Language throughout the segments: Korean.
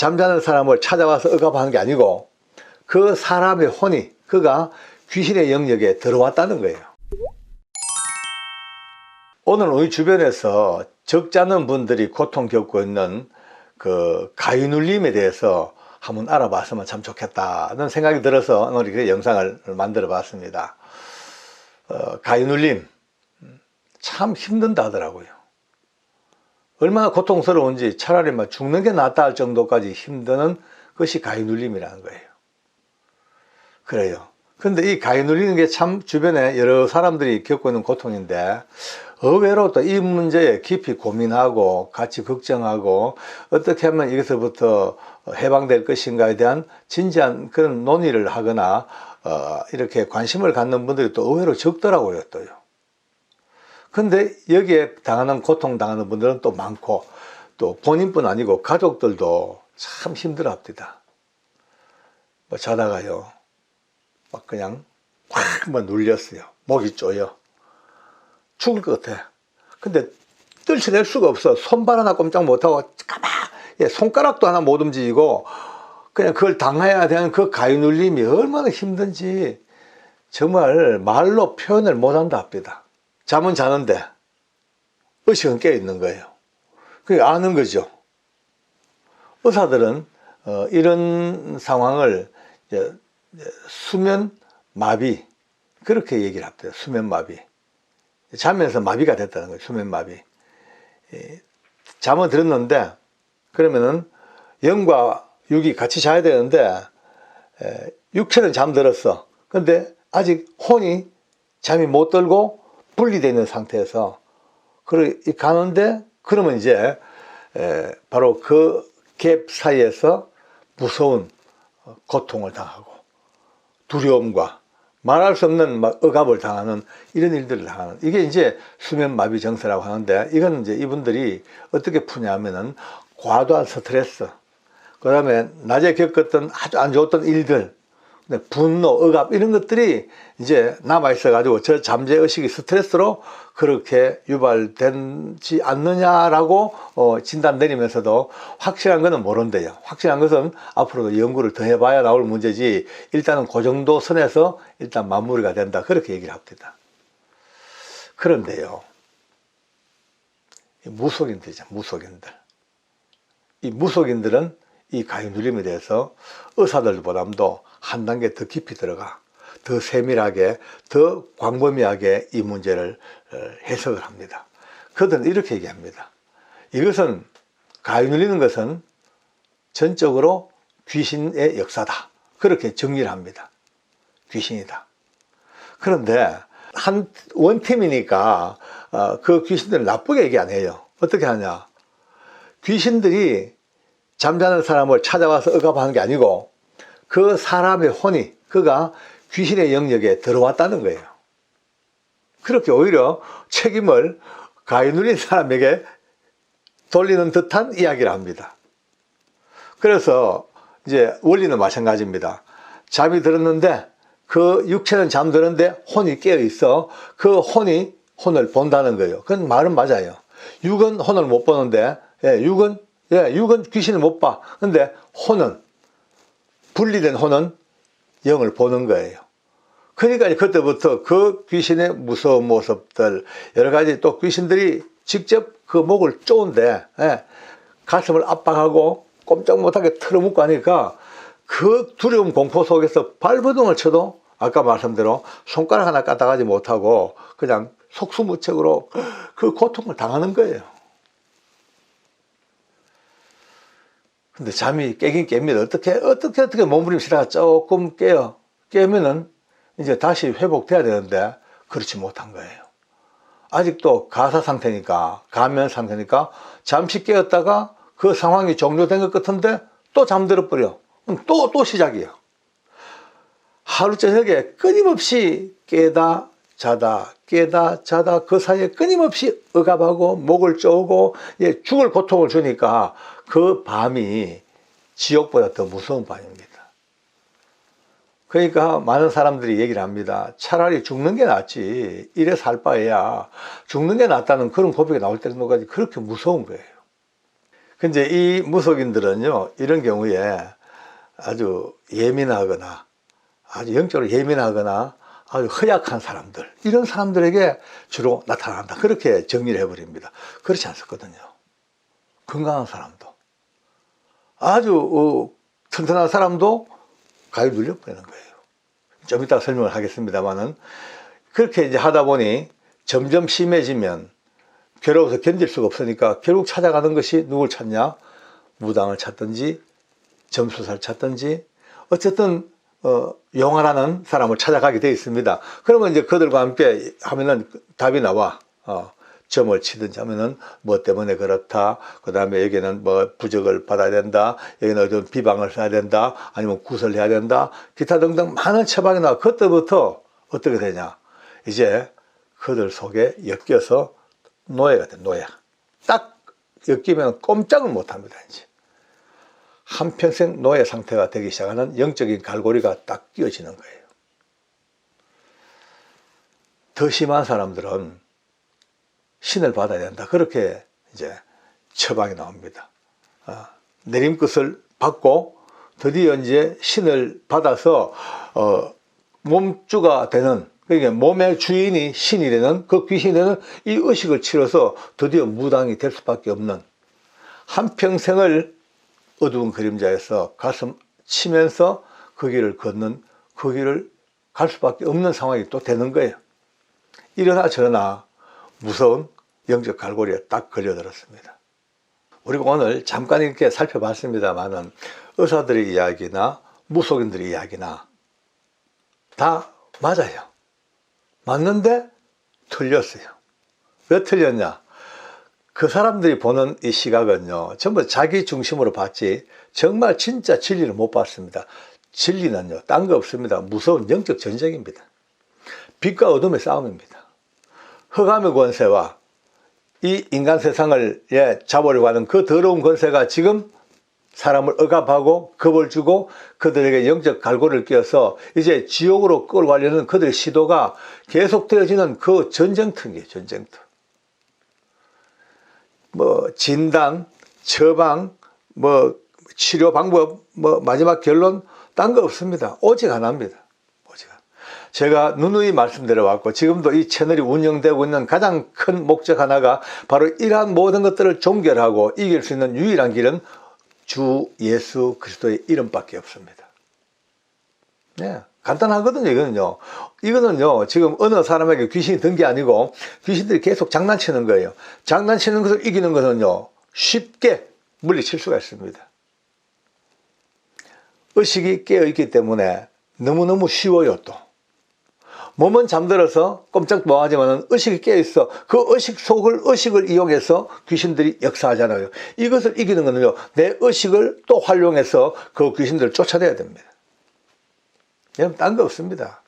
잠자는 사람을 찾아와서 억압하는 게 아니고 그 사람의 혼이 그가 귀신의 영역에 들어왔다는 거예요. 오늘 우리 주변에서 적지 않은 분들이 고통 겪고 있는 그 가위눌림에 대해서 한번 알아봤으면 참 좋겠다는 생각이 들어서 오늘 그 영상을 만들어 봤습니다. 어, 가위눌림 참 힘든다 하더라고요. 얼마나 고통스러운지 차라리 막 죽는 게 낫다 할 정도까지 힘드는 것이 가위 눌림이라는 거예요. 그래요. 근데 이 가위 눌리는 게 참 주변에 여러 사람들이 겪고 있는 고통인데 의외로 또 이 문제에 깊이 고민하고 같이 걱정하고 어떻게 하면 이것으로부터 해방될 것인가에 대한 진지한 그런 논의를 하거나 어, 이렇게 관심을 갖는 분들이 또 의외로 적더라고요 또요. 근데 여기에 당하는 고통 당하는 분들은 또 많고 또 본인뿐 아니고 가족들도 참 힘들어 합니다. 뭐 자다가요. 막 그냥 확막 눌렸어요. 목이 쪼여. 죽을 것 같아. 근데 떨쳐낼 수가 없어. 손발 하나 꼼짝 못하고 까마 예, 손가락도 하나 못 움직이고 그냥 그걸 당해야 되는 그 가위 눌림이 얼마나 힘든지 정말 말로 표현을 못한다 합니다. 잠은 자는데 의식은 깨어 있는 거예요. 그게 아는 거죠. 의사들은 어, 이런 상황을 이제 수면 마비 그렇게 얘기를 합니다. 수면 마비. 자면서 마비가 됐다는 거예요. 수면 마비. 예, 잠을 들었는데 그러면은 영과 육이 같이 자야 되는데 에, 육체는 잠들었어. 근데 아직 혼이 잠이 못 들고 분리되어 있는 상태에서 가는데 그러면 이제 에, 바로 그 갭 사이에서 무서운 고통을 당하고 두려움과 말할 수 없는 막 억압을 당하는 이런 일들을 당하는. 이게 이제 수면 마비 증세라고 하는데 이건 이제 이분들이 어떻게 푸냐면은 과도한 스트레스 그다음에 낮에 겪었던 아주 안 좋았던 일들 분노, 억압 이런 것들이 이제 남아 있어 가지고 저 잠재 의식이 스트레스로 그렇게 유발되지 않느냐라고 어, 진단 내리면서도 확실한 것은 모른대요. 확실한 것은 앞으로도 연구를 더 해봐야 나올 문제지 일단은 그 정도 선에서 일단 마무리가 된다 그렇게 얘기를 합니다. 그런데요, 무속인들이죠, 무속인들. 이 무속인들은 이 가위 눌림에 대해서 의사들보다도 한 단계 더 깊이 들어가 더 세밀하게 더 광범위하게 이 문제를 어, 해석을 합니다. 그들은 이렇게 얘기합니다. 이것은 가위 눌리는 것은 전적으로 귀신의 역사다. 그렇게 정리를 합니다. 귀신이다. 그런데 한 원팀이니까 어, 그 귀신들을 나쁘게 얘기 안 해요. 어떻게 하냐? 귀신들이 잠자는 사람을 찾아와서 억압하는 게 아니고 그 사람의 혼이 그가 귀신의 영역에 들어왔다는 거예요. 그렇게 오히려 책임을 가위 눌린 사람에게 돌리는 듯한 이야기를 합니다. 그래서 이제 원리는 마찬가지입니다. 잠이 들었는데 그 육체는 잠드는데 혼이 깨어 있어 그 혼이 혼을 본다는 거예요. 그건 말은 맞아요. 육은 혼을 못 보는데 예, 육은 예, 육은 귀신을 못 봐. 근데 혼은 분리된 혼은 영을 보는 거예요. 그러니까 그때부터 그 귀신의 무서운 모습들 여러 가지 또 귀신들이 직접 그 목을 쪼은데 예, 가슴을 압박하고 꼼짝 못하게 틀어먹고 하니까 그 두려움 공포 속에서 발버둥을 쳐도 아까 말씀대로 손가락 하나 까딱하지 못하고 그냥 속수무책으로 그 고통을 당하는 거예요. 근데 잠이 깨긴 깹니다. 어떻게, 어떻게, 어떻게 몸부림치다가 조금 깨요. 깨면은 이제 다시 회복돼야 되는데, 그렇지 못한 거예요. 아직도 가사 상태니까, 가면 상태니까, 잠시 깨었다가 그 상황이 종료된 것 같은데, 또 잠들어 버려. 또, 또 시작이에요. 하루 저녁에 끊임없이 깨다, 자다, 깨다, 자다, 그 사이에 끊임없이 억압하고, 목을 쪼고, 예, 죽을 고통을 주니까, 그 밤이 지옥보다 더 무서운 밤입니다. 그러니까 많은 사람들이 얘기를 합니다. 차라리 죽는 게 낫지. 이래 살 바에야 죽는 게 낫다는 그런 고백이 나올 정도까지 그렇게 무서운 거예요. 근데 이 무속인들은요, 이런 경우에 아주 예민하거나 아주 영적으로 예민하거나 아주 허약한 사람들, 이런 사람들에게 주로 나타난다. 그렇게 정리를 해버립니다. 그렇지 않았거든요. 건강한 사람도. 아주 어, 튼튼한 사람도 가위 눌려버리는 거예요. 좀 이따 설명을 하겠습니다만은 그렇게 이제 하다 보니 점점 심해지면 괴로워서 견딜 수가 없으니까 결국 찾아가는 것이 누굴 찾냐? 무당을 찾든지 점수사를 찾든지 어쨌든 어, 용화라는 사람을 찾아가게 되어 있습니다. 그러면 이제 그들과 함께 하면은 답이 나와. 어, 점을 치든지 하면은 뭐 때문에 그렇다. 그 다음에 여기는 뭐 부적을 받아야 된다. 여기는 어떤 비방을 해야 된다. 아니면 구설을 해야 된다. 기타 등등 많은 처방이 나와. 그때부터 어떻게 되냐. 이제 그들 속에 엮여서 노예가 돼, 노예. 딱 엮이면 꼼짝을 못 합니다, 이제. 한평생 노예 상태가 되기 시작하는 영적인 갈고리가 딱 끼어지는 거예요. 더 심한 사람들은 신을 받아야 된다. 그렇게 이제 처방이 나옵니다. 아, 내림 끝을 받고 드디어 이제 신을 받아서 어, 몸주가 되는 그러니까 몸의 주인이 신이 되는 그 귀신이 되는 이 의식을 치러서 드디어 무당이 될 수밖에 없는 한평생을 어두운 그림자에서 가슴 치면서 그 길을 걷는 그 길을 갈 수밖에 없는 상황이 또 되는 거예요. 이러나 저러나 무서운 영적 갈고리에 딱 걸려들었습니다. 우리가 오늘 잠깐 이렇게 살펴봤습니다만은 의사들의 이야기나 무속인들의 이야기나 다 맞아요. 맞는데 틀렸어요. 왜 틀렸냐? 그 사람들이 보는 이 시각은요, 전부 자기 중심으로 봤지, 정말 진짜 진리를 못 봤습니다. 진리는요, 딴 거 없습니다. 무서운 영적 전쟁입니다. 빛과 어둠의 싸움입니다. 흑암의 권세와 이 인간 세상을 예, 잡으려고 하는 그 더러운 권세가 지금 사람을 억압하고 겁을 주고 그들에게 영적 갈고리를 끼워서 이제 지옥으로 끌고 가려는 그들의 시도가 계속되어지는 그 전쟁터이에요, 전쟁터. 뭐, 진단, 처방, 뭐, 치료 방법, 뭐, 마지막 결론, 딴 거 없습니다. 오직 하나입니다. 제가 누누이 말씀드려 왔고, 지금도 이 채널이 운영되고 있는 가장 큰 목적 하나가 바로 이러한 모든 것들을 종결하고 이길 수 있는 유일한 길은 주 예수 그리스도의 이름밖에 없습니다. 네, 간단하거든요, 이거는요. 이거는요, 지금 어느 사람에게 귀신이 든 게 아니고 귀신들이 계속 장난치는 거예요. 장난치는 것을 이기는 것은요, 쉽게 물리칠 수가 있습니다. 의식이 깨어있기 때문에 너무너무 쉬워요, 또. 몸은 잠들어서 꼼짝 못 하지만 의식이 깨어있어. 그 의식 속을, 의식을 이용해서 귀신들이 역사하잖아요. 이것을 이기는 거는요, 내 의식을 또 활용해서 그 귀신들을 쫓아내야 됩니다. 여러분, 딴거 없습니다.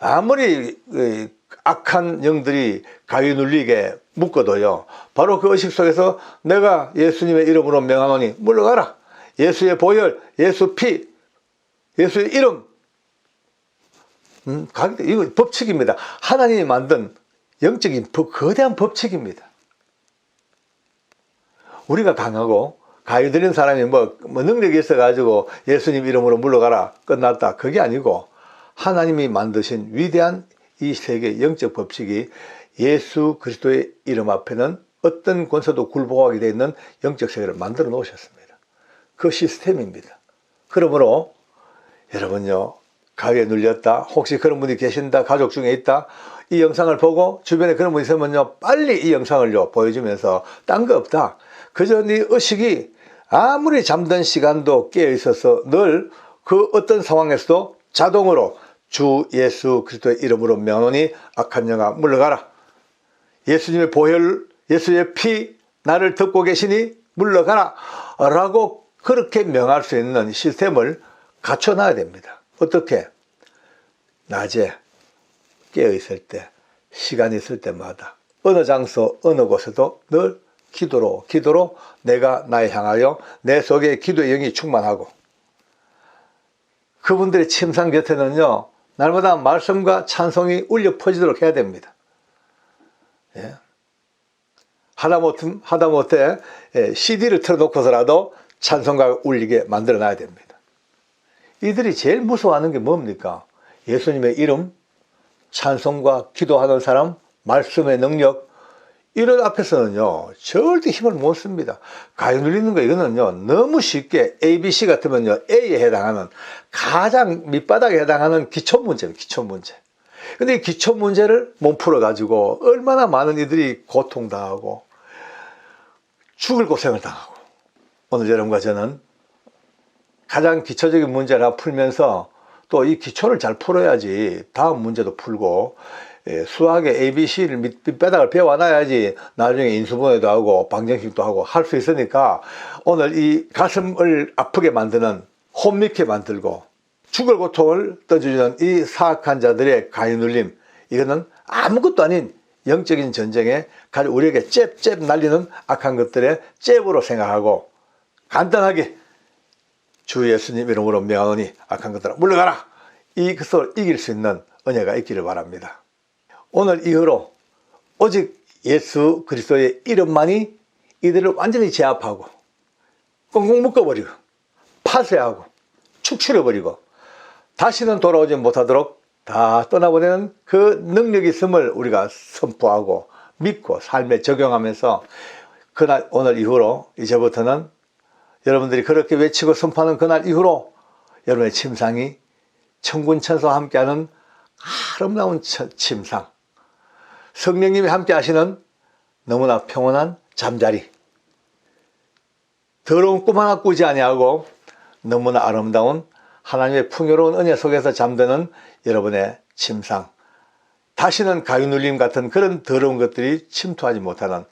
아무리 그 악한 영들이 가위 눌리게 묶어도요, 바로 그 의식 속에서 내가 예수님의 이름으로 명하노니 물러가라. 예수의 보혈, 예수 피, 예수의 이름, 음, 이거 법칙입니다. 하나님이 만든 영적인 법, 거대한 법칙입니다. 우리가 강하고 가위 들린 사람이 뭐, 뭐 능력이 있어가지고 예수님 이름으로 물러가라 끝났다. 그게 아니고 하나님이 만드신 위대한 이 세계 영적 법칙이 예수 그리스도의 이름 앞에는 어떤 권세도 굴복하게 되어 있는 영적 세계를 만들어 놓으셨습니다. 그 시스템입니다. 그러므로 여러분요 가위에 눌렸다. 혹시 그런 분이 계신다. 가족 중에 있다. 이 영상을 보고 주변에 그런 분이 있으면요. 빨리 이 영상을요. 보여주면서 딴 거 없다. 그저 네 의식이 아무리 잠든 시간도 깨어 있어서 늘 그 어떤 상황에서도 자동으로 주 예수 그리스도의 이름으로 명하니 악한 영아 물러가라. 예수님의 보혈, 예수의 피 나를 듣고 계시니 물러가라. 라고 그렇게 명할 수 있는 시스템을 갖춰놔야 됩니다. 어떻게? 낮에 깨어 있을 때, 시간이 있을 때마다 어느 장소, 어느 곳에도 늘 기도로, 기도로 내가 나에 향하여 내 속에 기도의 영이 충만하고 그분들의 침상 곁에는요, 날마다 말씀과 찬송이 울려 퍼지도록 해야 됩니다. 예. 하다못해, 하다못해 CD를 틀어놓고서라도 찬송가 울리게 만들어 놔야 됩니다. 이들이 제일 무서워하는 게 뭡니까? 예수님의 이름, 찬송과 기도하는 사람, 말씀의 능력, 이런 앞에서는요, 절대 힘을 못 씁니다. 가위 눌리는 거, 이거는요, 너무 쉽게 ABC 같으면요, A에 해당하는 가장 밑바닥에 해당하는 기초 문제입니다, 기초 문제. 근데 이 기초 문제를 못 풀어가지고 얼마나 많은 이들이 고통당하고 죽을 고생을 당하고 오늘 여러분과 저는 가장 기초적인 문제를 풀면서 또 이 기초를 잘 풀어야지 다음 문제도 풀고 예, 수학의 ABC를 밑바닥을 배워놔야지 나중에 인수분해도 하고 방정식도 하고 할 수 있으니까 오늘 이 가슴을 아프게 만드는 혼미케 만들고 죽을 고통을 떠주는 이 사악한 자들의 가위 눌림 이거는 아무것도 아닌 영적인 전쟁에 우리에게 잽잽 날리는 악한 것들의 잽으로 생각하고 간단하게 주 예수님 이름으로 명하니 악한 것들아 물러가라 이 것을 이길 수 있는 은혜가 있기를 바랍니다. 오늘 이후로 오직 예수 그리스도의 이름만이 이들을 완전히 제압하고 꽁꽁 묶어버리고 파쇄하고 축출해버리고 다시는 돌아오지 못하도록 다 떠나보내는 그 능력이 있음을 우리가 선포하고 믿고 삶에 적용하면서 그날 오늘 이후로 이제부터는 여러분들이 그렇게 외치고 선포하는 그날 이후로 여러분의 침상이 천군 천사와 함께하는 아름다운 침상 성령님이 함께 하시는 너무나 평온한 잠자리 더러운 꿈 하나 꾸지 아니하고 너무나 아름다운 하나님의 풍요로운 은혜 속에서 잠드는 여러분의 침상 다시는 가위 눌림 같은 그런 더러운 것들이 침투하지 못하는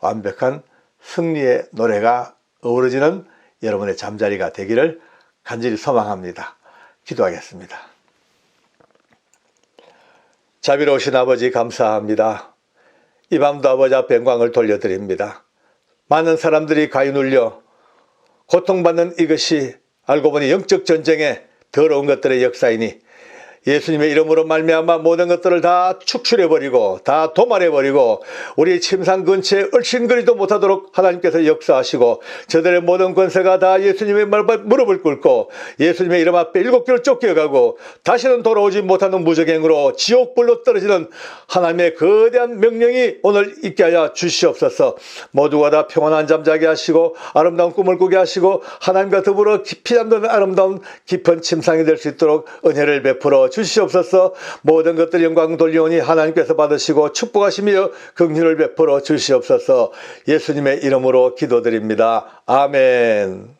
완벽한 승리의 노래가 어우러지는 여러분의 잠자리가 되기를 간절히 소망합니다. 기도하겠습니다. 자비로우신 아버지 감사합니다. 이 밤도 아버지 앞에 영광을 돌려드립니다. 많은 사람들이 가위 눌려 고통받는 이것이 알고 보니 영적 전쟁의 더러운 것들의 역사이니 예수님의 이름으로 말미암아 모든 것들을 다 축출해 버리고 다 도말해 버리고 우리 침상 근처에 얼씬거리도 못하도록 하나님께서 역사하시고 저들의 모든 권세가 다 예수님의 말 무릎을 꿇고 예수님의 이름 앞에 일곱 개를 쫓겨가고 다시는 돌아오지 못하는 무적행으로 지옥불로 떨어지는 하나님의 거대한 명령이 오늘 있게 하여 주시옵소서. 모두가 다 평안한 잠자게 하시고 아름다운 꿈을 꾸게 하시고 하나님과 더불어 깊이 잠드는 아름다운 깊은 침상이 될 수 있도록 은혜를 베풀어 주시옵소서 모든 것들 영광 돌리오니 하나님께서 받으시고 축복하시며 긍휼을 베풀어 주시옵소서 예수님의 이름으로 기도드립니다. 아멘.